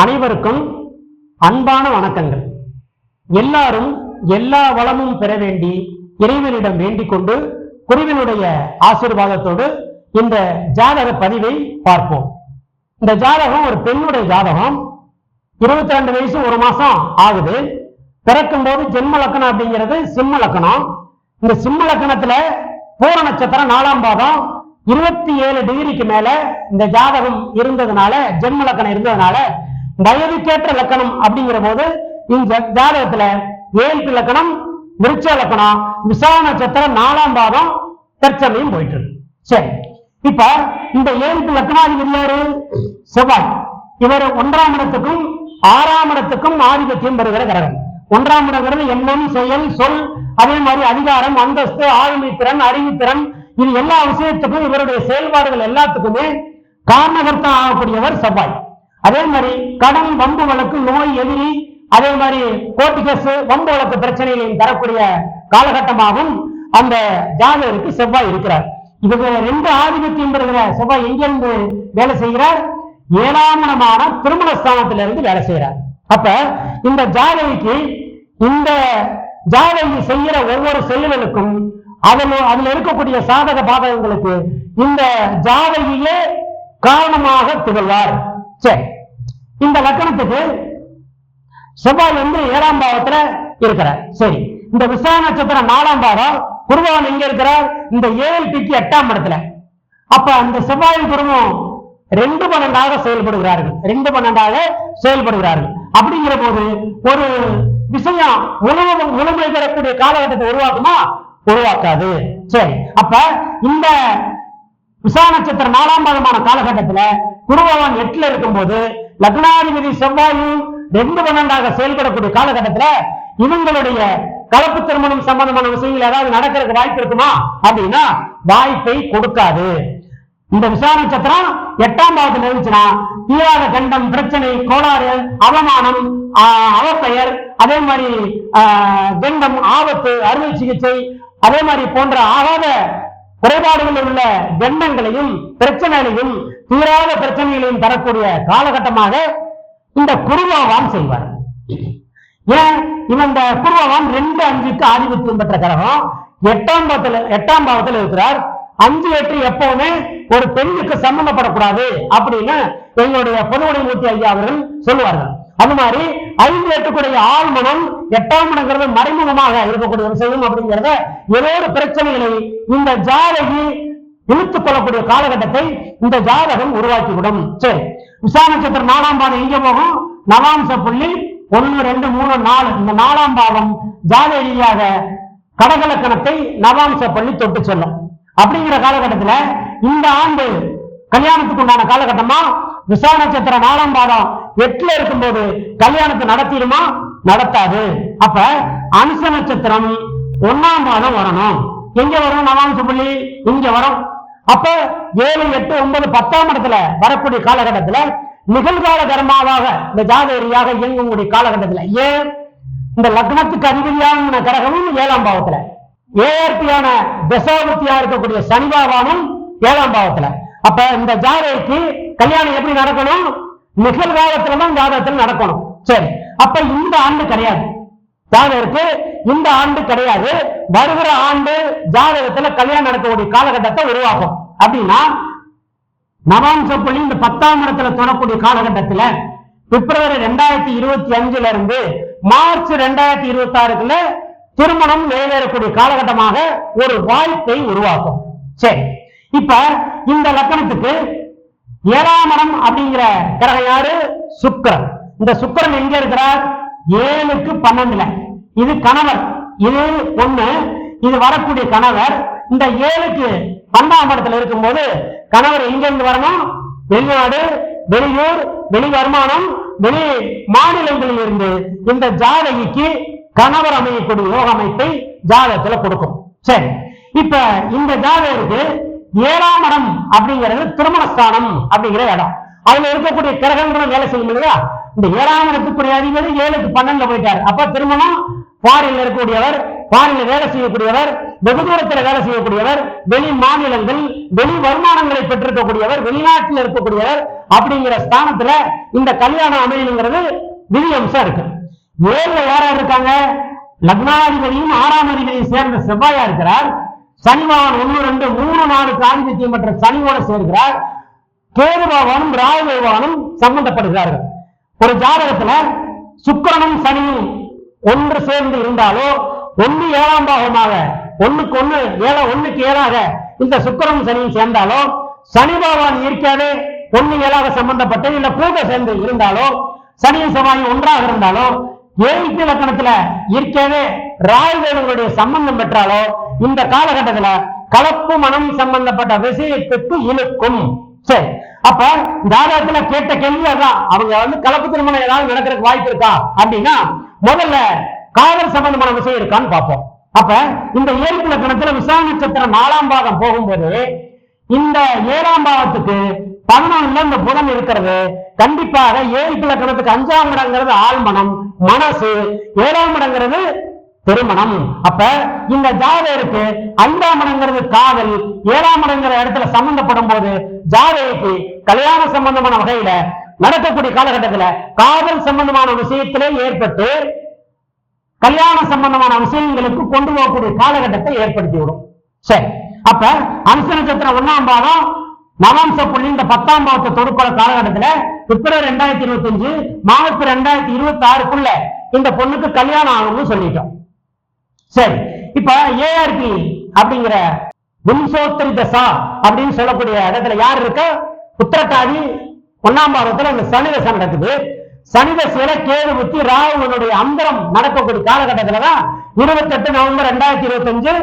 அனைவருக்கும் அன்பான வணக்கங்கள். எல்லாரும் எல்லா வளமும் பெற வேண்டி இறைவனிடம் வேண்டிக் கொண்டு குருவினுடைய ஆசீர்வாதத்தோடு இந்த ஜாதக பதிவை பார்ப்போம். இந்த ஜாதகம் ஒரு பெண்ணுடைய ஜாதகம். இருபத்தி ரெண்டு வயசு ஒரு மாசம் ஆகுது. பிறக்கும் போது ஜென்ம லக்கணம் அப்படிங்கிறது சிம்ம லக்கணம். இந்த சிம்ம லக்கணத்துல பூர நட்சத்திரம் நாலாம் பாதம். இருபத்தி ஏழு டிகிரிக்கு மேல இந்த ஜாதகம் இருந்ததுனால ஜென்ம லக்கணம் இருந்ததுனால வயதுக்கேற்ற லக்கணம் அப்படிங்கிற போது இந்த ஜாதகத்துல ஏழு லக்கணம் விருட்ச லக்கணம் விசாக நட்சத்திரம் நாலாம் பாதம் தற்சமயம் போயிட்டு இருக்கு. சரி. இப்ப இந்த ஏழு லக்கணாதிபதி யாரு? செவ்வாய். இவர் ஒன்றாம் இடத்துக்கும் ஆறாம் இடத்துக்கும் ஆதிபத்தியம் பெறுகிற கிரகம். ஒன்றாம் இடங்கிறது எண்ணம் செயல் சொல் அதே மாதிரி அதிகாரம் அந்தஸ்து ஆளுமை திறன் அறிவுத்திறன் இது எல்லா விஷயத்துக்கும் இவருடைய செயல்பாடுகள் எல்லாத்துக்குமே காரணகர்த்தம் ஆகக்கூடியவர் செவ்வாய். அதே மாதிரி கடன் வம்பு வழக்கு நோய் எதிரி அதே மாதிரி கோர்ட்டு கேஸ் வம்பு வழக்கு பிரச்சனைகளையும் தரக்கூடிய காலகட்டமாகவும் அந்த ஜாதகருக்கு செவ்வாய் இருக்கிறார். இவங்க ரெண்டு ஆதிபத்தியம் பெறுகிற செவ்வாய் எங்கிருந்து வேலை செய்கிறார்? ஏழாம் இடமான திருமண ஸ்தானத்திலிருந்து வேலை செய்கிறார். அப்ப இந்த ஜாதகிக்கு இந்த ஜாதகி செய்கிற ஒவ்வொரு செயல்களுக்கும் அதில் அதில் இருக்கக்கூடிய சாதக பாதகங்களுக்கு இந்த ஜாதகியே காரணமாக திகழ்வார். சரி இந்த லக்கணத்துக்கு செவ்வாய் வந்து ஏழாம் பாவத்துல இருக்கிறார். சரி இந்த விசா நட்சத்திரம் நாலாம் பாவம் குருபவன் எங்க இருக்கிறார்? இந்த ஏழு பிக்கு எட்டாம் இடத்துல. அப்ப அந்த செவ்வாயின் குருவம் ரெண்டு பன்னெண்டாக செயல்படுகிறார்கள். ரெண்டு பன்னெண்டாக செயல்படுகிறார்கள். அப்படிங்கிற போது ஒரு விஷயம் முழுவதும் முழுமை பெறக்கூடிய காலகட்டத்தை உருவாக்குமா? உருவாக்காது. சரி அப்ப இந்த விசா நட்சத்திரம் நாலாம் பாதமான காலகட்டத்துல குருபவன் எட்டுல இருக்கும்போது லக்னாதிபதி செவ்வாயும் ரெண்டு பன்னெண்டாக செயல்படக்கூடிய காலகட்டத்துல இவங்களுடைய கலப்பு திருமணம் சம்பந்தமான விஷயங்கள் ஏதாவது நடக்கிறதுக்கு வாய்ப்பு இருக்குமா? அப்படின்னா வாய்ப்பை கொடுக்காது. இந்த விசா நட்சத்திரம் எட்டாம் பாவத்தில் இருந்துச்சுன்னா தீராத கண்டம் பிரச்சனை கோளாறு அவமானம் ஆஹ், அவப்பெயர் அதே மாதிரி ஆஹ், கண்டம் ஆபத்து அறுவை சிகிச்சை அதே மாதிரி போன்ற ஆகாத குறைபாடுகளில் உள்ள கண்டங்களையும் பிரச்சனைகளையும் தீராத பிரச்சனைகளையும் தரக்கூடிய காலகட்டமாக இந்த குருவாவான் செய்வார். ஏன்? இவன் இந்த குருவாவான் ரெண்டு அஞ்சுக்கு ஆதிபத்தியம் பெற்ற கிரகம். எட்டாம் பாவத்துல எட்டாம் பாவத்தில் இருக்கிறார். அஞ்சு எட்டு எப்பவுமே ஒரு பெண்ணுக்கு சம்பந்தப்படக்கூடாது அப்படின்னு எங்களுடைய பொதுவுடை மூர்த்தி ஐயா அவர்கள் சொல்லுவார்கள். அது மாதிரி ஐந்து எட்டுக்குடைய ஆழ்மனம் எட்டாம் மனங்கிறது மறைமுகமாக இருக்கக்கூடிய விஷயம் அப்படிங்கிறத ஏதோ ஒரு பிரச்சனைகளை இந்த ஜாதகி இழுத்துக் கொள்ளக்கூடிய காலகட்டத்தை இந்த ஜாதகம் உருவாக்கிவிடும். சரி. விசா நட்சத்திரம் நாலாம் பாதம் எங்க போகும்? நவாம்ச புள்ளி ஒன்னு ரெண்டு மூணு நாலு. இந்த நாலாம் பாவம் ஜாத ரீதியாக கடகலக்கணத்தை நவாம்ச பள்ளி தொட்டு செல்லும். அப்படிங்கிற காலகட்டத்துல இந்த ஆண்டு கல்யாணத்துக்கு உண்டான காலகட்டமா? விசா நட்சத்திர நாலாம் பாதம் எட்டுல இருக்கும்போது கல்யாணத்தை நடத்திடுமா? நடத்தாது. அப்ப அனுச நட்சத்திரம் ஒன்னாம் பாதம் வரணும். எங்க வரும் நவாம்ச புள்ளி இங்க வரும் அப்ப ஏழு எட்டு ஒன்பது பத்தாம் இடத்துல வரக்கூடிய காலகட்டத்துல நிகழ்கால கர்மாவாக இந்த ஜாதகரியாக இயங்கக்கூடிய காலகட்டத்துல. ஏன்? இந்த லக்னத்துக்கு அதிபதியான கிரகமும் ஏழாம் பாவத்துல. ஏஆர்பியான தசாபுத்தியா இருக்கக்கூடிய சனிபாவானும் ஏழாம் பாவத்துல. அப்ப இந்த ஜாதகருக்கு கல்யாணம் எப்படி நடக்கணும்? நிகழ்காலத்துல தான் ஜாதகத்தில் நடக்கணும். சரி. அப்ப இந்த ஆண்டு கிடையாது. ஜாதகருக்கு இந்த ஆண்டு கிடையாது. வருகிற ஆண்டு ஜாதகத்துல கல்யாணம் நடக்கக்கூடிய காலகட்டத்தை உருவாக்கும். அப்படின்னா நவாம்ச புள்ளி இந்த பத்தாம் இடத்துல தொடரக்கூடிய காலகட்டத்துல பிப்ரவரி ரெண்டாயிரத்தி இருபத்தி அஞ்சுல இருந்து மார்ச் ரெண்டாயிரத்தி இருபத்தி ஆறுக்குள்ள திருமணம் நிறைவேறக்கூடிய காலகட்டமாக ஒரு வாய்ப்பை உருவாக்கும். சரி. இப்ப இந்த லக்கணத்துக்கு ஏழாம் அப்படிங்கிற கிரகம் யாரு? சுக்கரன். இந்த சுக்கரன் எங்க இருக்கிறார்? ஏழுக்கு பன்னெண்டுல. இது கணவர். இது ஒண்ணு. இது வரக்கூடிய கணவர். இந்த ஏழுக்கு பன்னெண்டாம் இடத்துல இருக்கும்போது கணவர் எங்க இருந்து வரணும்? வெளிநாடு வெளியூர் வெளி வருமானம் வெளி மாநிலங்களில் இருந்து இந்த ஜாதகிக்கு கணவர் அமையக்கூடிய யோக அமைப்பை ஜாதகத்துல கொடுக்கும். சரி. இப்ப இந்த ஜாதகருக்கு ஏழாம் இடம் அப்படிங்கிறது திருமணஸ்தானம் அப்படிங்கிற இடம். அதுல இருக்கக்கூடிய கிரகங்களும் வேலை செய்யும் இல்லையா? இந்த ஏழாம் இடத்துக்குரிய அதிபதி ஏழுக்கு பன்னெண்டுல போயிட்டார். அப்ப திருமணம் பாரில் இருக்கக்கூடியவர் பாரில் வேலை செய்யக்கூடியவர் வெகு தூரத்தில் வேலை செய்யக்கூடியவர் வெளி மாநிலங்கள் வெளி வருமானங்களை பெற்றிருக்கக்கூடியவர் வெளிநாட்டில் இருக்கக்கூடியவர் அப்படிங்கிற ஸ்தானத்துல இந்த கல்யாணம் அமையுங்கிறது விதி அம்சம் இருக்கு. ஏழுல யாரா இருக்காங்க? லக்னாதிபதியும் ஆறாம் அதிபதியும் சேர்ந்த செவ்வாயா இருக்கிறார். சனிவான் ஒன்று ரெண்டு மூணு நாலு ஆதிபத்தியம் பெற்ற சனிவோட சேர்கிறார் கேது பகவானும் ராகு பகவானும் சம்பந்தப்படுகிறார்கள். ஒரு ஜாதகத்துல சுக்கிரனும் சனியும் ஒன்று சேர்ந்து இருந்தாலோ ஒண்ணு ஏழாம் பாகமாக ஒண்ணுக்கு ஒண்ணு ஏழ ஒண்ணுக்கு ஏழாக இந்த சுக்கிரனும் சனியும் சேர்ந்தாலோ சனி பகவான் இயற்கையாவே ஒண்ணு ஏழாக சம்பந்தப்பட்டு இல்ல பூக சேர்ந்து இருந்தாலோ சனியும் செவ்வாயும் ஒன்றாக இருந்தாலோ ஏழுக்கு இலக்கணத்துல இயற்கையாவே ராகுகளுடைய சம்பந்தம் பெற்றாலோ இந்த காலகட்டத்துல கலப்பு மனம் சம்பந்தப்பட்ட விஷயத்துக்கு இழுக்கும். சரி. அப்ப ஜாதகத்துல கேட்ட கேள்வி அதான் அவங்க வந்து கலப்பு திருமணம் ஏதாவது நடக்கிறதுக்கு வாய்ப்பு இருக்கா? அப்படின்னா முதல்ல காதல் சம்பந்தமான விஷயம் இருக்கான்னு பார்ப்போம். அப்ப இந்த ஏழு லக்கணத்துல விசாக நட்சத்திரம் நாலாம் பாகம் போகும்போது இந்த ஏழாம் பாவத்துக்கு பதினொன்னுல இந்த புதன் இருக்கிறது. கண்டிப்பாக ஏழு லக்கணத்துக்கு அஞ்சாம் இடங்கிறது ஆழ்மனம் மனசு. ஏழாம் இடங்கிறது திருமணம். அப்ப இந்த ஜாதகருக்கு ஐந்தாம் இடங்கிறது காதல் ஏழாம் இடங்கிற இடத்துல சம்பந்தப்படும் போது ஜாதகருக்கு கல்யாண சம்பந்தமான வகையில நடக்கக்கூடிய காலகட்டத்துல காதல் சம்பந்தமான விஷயத்திலே ஏற்பட்டு கல்யாண சம்பந்தமான விஷயங்களுக்கு கொண்டு போகக்கூடிய காலகட்டத்தை ஏற்படுத்தி விடும். சரி. அப்ப அம்ச நட்சத்திரம் ஒண்ணாம் பாகம் நவாம்ச புள்ளி இந்த பத்தாம் பாவத்தை தொடுக்கிற காலகட்டத்துல பிப்ரவரி ரெண்டாயிரத்தி இருபத்தி அஞ்சு மார்ச் ரெண்டாயிரத்தி இருபத்தி ஆறுக்குள்ள இந்த பொண்ணுக்கு கல்யாணம் ஆகும்னு சொல்லிட்டோம். சரி இப்ப ஏஆர்பி அப்படிங்கிற விம்சோத்தரி தசா அப்படின்னு சொல்லக்கூடிய இடத்துல யார் இருக்கா? உத்தரகாதி ஒன்னாம் பாவத்துல இந்த சனி தசை நடக்குது சனி தசையில கேது புத்தி ராகுவனுடைய அந்தரம் நடக்கக்கூடிய காலகட்டத்துல தான் இருபத்தெட்டு நவம்பர் ரெண்டாயிரத்தி இருபத்தி அஞ்சு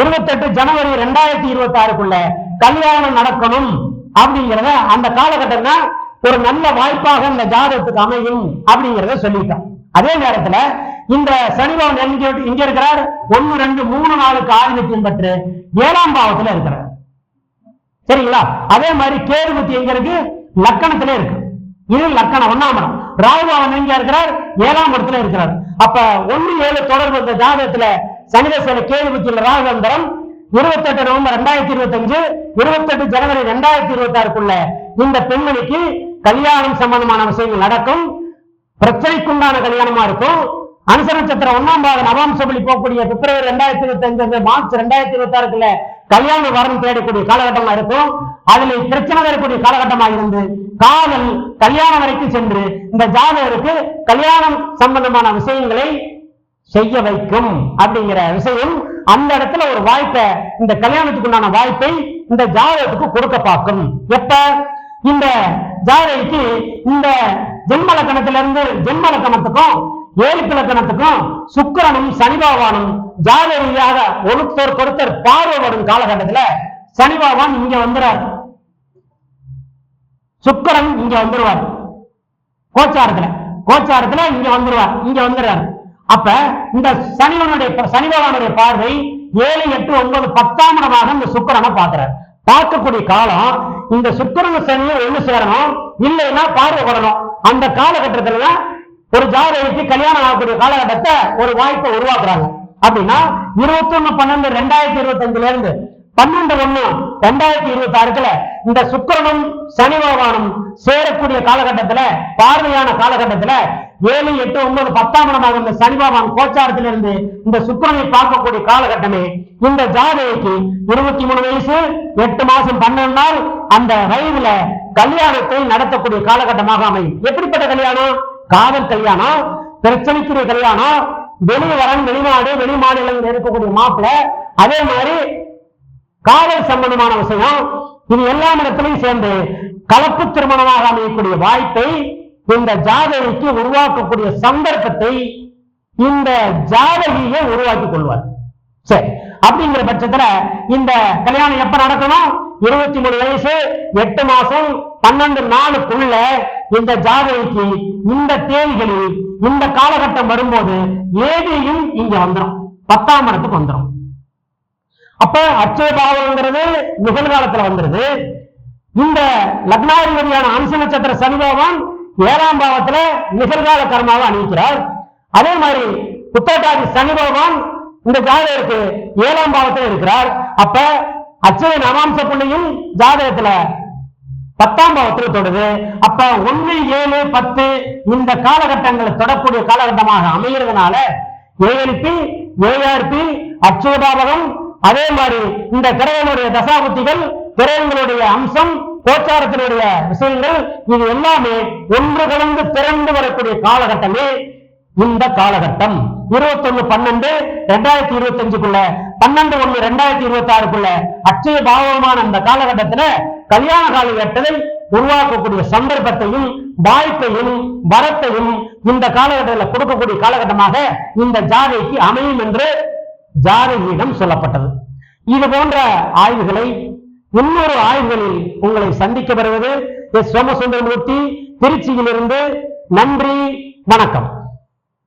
இருபத்தெட்டு ஜனவரி ரெண்டாயிரத்தி இருபத்தி ஆறுக்குள்ள கல்யாணம் நடக்கணும் அப்படிங்கிறத அந்த காலகட்டம் தான் ஒரு நல்ல வாய்ப்பாக இந்த ஜாதகத்துக்கு அமையும் அப்படிங்கிறத சொல்லிட்டான் அதே நேரத்துல இந்த சனிபவன் எங்க இங்க இருக்கிறார்? ஒன்னு ரெண்டு மூணு நாளுக்கு ஆதிபத்தியம் பெற்று ஏழாம் பாவத்துல இருக்கிறார். சரிங்களா? அதே மாதிரி கேது புத்தி எங்க இருக்கு? லக்கணத்திலே இருக்கு. இது லக்கணம் ஒன்னாம் இடம். ராகுபவன் எங்க இருக்கிறார்? ஏழாம் இடத்துல இருக்கிறார். அப்ப ஒண்ணு ஏழு தொடர்பு இந்த ஜாதகத்துல சனிதேசன கேது புத்தியில் இருபத்தி எட்டு நவம்பர் ரெண்டாயிரத்தி இருபத்தி அஞ்சு இருபத்தெட்டு ஜனவரி ரெண்டாயிரத்தி இருபத்தி ஆறுக்குள்ள இந்த பெண்மணிக்கு கல்யாணம் சம்பந்தமான விஷயங்கள் நடக்கும். பிரச்சனைக்குண்டான கல்யாணமா இருக்கும். அனுச நட்சத்திரம் ஒன்னாம் பாக நவாம்சபலி போகக்கூடிய பிப்ரவரி ரெண்டாயிரத்தி இருபத்தி அஞ்சு மார்ச் ரெண்டாயிரத்தி இருபத்தி ஆறுக்குள்ள கல்யாண வரம் தேடக்கூடிய காலகட்டமா இருக்கும். அதுல பிரச்சனை வரக்கூடிய காலகட்டமா இருந்து காதல் கல்யாணம் வரைக்கும் சென்று இந்த ஜாதகருக்கு கல்யாணம் சம்பந்தமான விஷயங்களை செய்ய வைக்கும் அப்படிங்கிற விஷயம். அந்த இடத்துல ஒரு வாய்ப்பை இந்த கல்யாணத்துக்கு உண்டான வாய்ப்பை இந்த ஜாதகத்துக்கு கொடுக்க பார்க்கும். எப்ப? இந்த ஜாதகைக்கு இந்த ஜென்மலக்கணத்திலிருந்து ஜென்மலக்கணத்துக்கும் இருந்து சுக்கரனும் சனிபாவானும் ஏழுக்கு சுக்கிரனும் ரீதியாக ஒருத்தர் ஒருத்தர் பார்வைப்படும் காலகட்டத்துல சனிபாவான் இங்க வந்துறார். சுக்கரன் இங்க வந்துருவார். கோச்சாரத்துல கோச்சாரத்துல இங்க வந்துருவார் இங்க வந்துடுறார் அப்ப இந்த சனிவனுடைய சனிபகவானுடைய பார்வை ஏழு எட்டு ஒன்பது பத்தாம் இடமாக இந்த சுக்கிரனை பார்க்கிறார். பார்க்கக்கூடிய காலம் இந்த சுக்கரன் சனியை ஒண்ணு சேரணும் இல்லைன்னா பார்வைப்படணும் அந்த காலகட்டத்துல ஒரு ஒரு வச்சு கல்யாணம் ஆகக்கூடிய காலகட்டத்தை ஒரு வாய்ப்பை உருவாக்குறாங்க. அப்படின்னா இருபத்தி ஒண்ணு பன்னெண்டு ரெண்டாயிரத்தி இருபத்தி அஞ்சுல இருந்து பன்னெண்டு ஒண்ணு ரெண்டாயிரத்தி இருபத்தி ஆறுல இந்த சுக்கரனும் சனி பகவானும் சேரக்கூடிய காலகட்டத்துல பார்வையான காலகட்டத்துல ஏழு எட்டு ஒன்பது பத்தாம் இடமாக இந்த சனி பகவான் கோச்சாரத்திலிருந்து இந்த சுக்கரனை பார்க்கக்கூடிய காலகட்டமே இந்த ஜாதகைக்கு இருபத்தி மூணு வயசு எட்டு மாசம் பன்னெண்டு நாள் அந்த வயதுல கல்யாணத்தை நடத்தக்கூடிய காலகட்டமாக அமையும். எப்படிப்பட்ட கல்யாணம்? காதல் கல்யாணம் பிரச்சனைக்குரிய கல்யாணம் வெளிவரன் வெளிநாடு வெளி மாநிலங்களில் இருக்கக்கூடிய மாப்பிள்ள. அதே மாதிரி காதல் சம்பந்தமான விஷயம் இது எல்லா இடத்திலையும் சேர்ந்து கலப்பு திருமணமாக அமையக்கூடிய வாய்ப்பை இந்த ஜாதகிக்கு உருவாக்கக்கூடிய சந்தர்ப்பத்தை இந்த ஜாதகியை உருவாக்கி கொள்வார். சரி அப்படிங்கிற பட்சத்துல இந்த கல்யாணம் எப்ப நடக்கணும்? இருபத்தி மூணு வயசு எட்டு மாசம் பன்னெண்டு நாலு புள்ள. இந்த ஜாதகிக்கு இந்த தேதிகளில் இந்த காலகட்டம் வரும்போது ஏதியும் இங்க வந்துடும் பத்தாம் இடத்துக்கு வந்துடும் அப்ப அச்சய பாவம்ங்கிறது நிகழ்காலத்துல வந்துருது. இந்த லக்னாதிபதியான அம்ச நட்சத்திர சனி ஏழாம் பாவத்துல நிகழ்கால கர்மாவை அணிவிக்கிறார். அதே மாதிரி புத்தகாதி சனி பகவான் இந்த ஜாதகருக்கு ஏழாம் பாவத்தில் இருக்கிறார். அப்ப அச்சய அமாம்ச புள்ளியும் ஜாதகத்துல பத்தாம் பாவத்தில் தொடுது. அப்ப ஒன்னு ஏழு பத்து இந்த காலகட்டங்களை தொடக்கூடிய காலகட்டமாக அமைகிறதுனால ஏஎல்பி ஏஆர்பி அச்சுதாபகம் அதே மாதிரி இந்த கிரகங்களுடைய தசாபுத்திகள் கிரகங்களுடைய அம்சம் கோச்சாரத்தினுடைய விஷயங்கள் இது எல்லாமே ஒன்று கலந்து திறந்து வரக்கூடிய காலகட்டமே இந்த காலகட்டம். இருபத்தொன்னு பன்னெண்டு ரெண்டாயிரத்தி இருபத்தி அஞ்சுக்குள்ள பன்னெண்டு ஒண்ணு ரெண்டாயிரத்தி இருபத்தி ஆறுக்குள்ள அச்சய பாவமான அந்த காலகட்டத்துல கல்யாண காலகட்டத்தை உருவாக்கக்கூடிய சந்தர்ப்பத்தையும் வாய்ப்பையும் வரத்தையும் இந்த காலகட்டத்தில் கொடுக்கக்கூடிய காலகட்டமாக இந்த ஜாதைக்கு அமையும் என்று ஜாதகியிடம் சொல்லப்பட்டது. இது போன்ற ஆய்வுகளை இன்னொரு ஆய்வுகளில் உங்களை சந்திக்க வருவது எஸ் சோமசுந்தரமூர்த்தி திருச்சியிலிருந்து நன்றி வணக்கம்.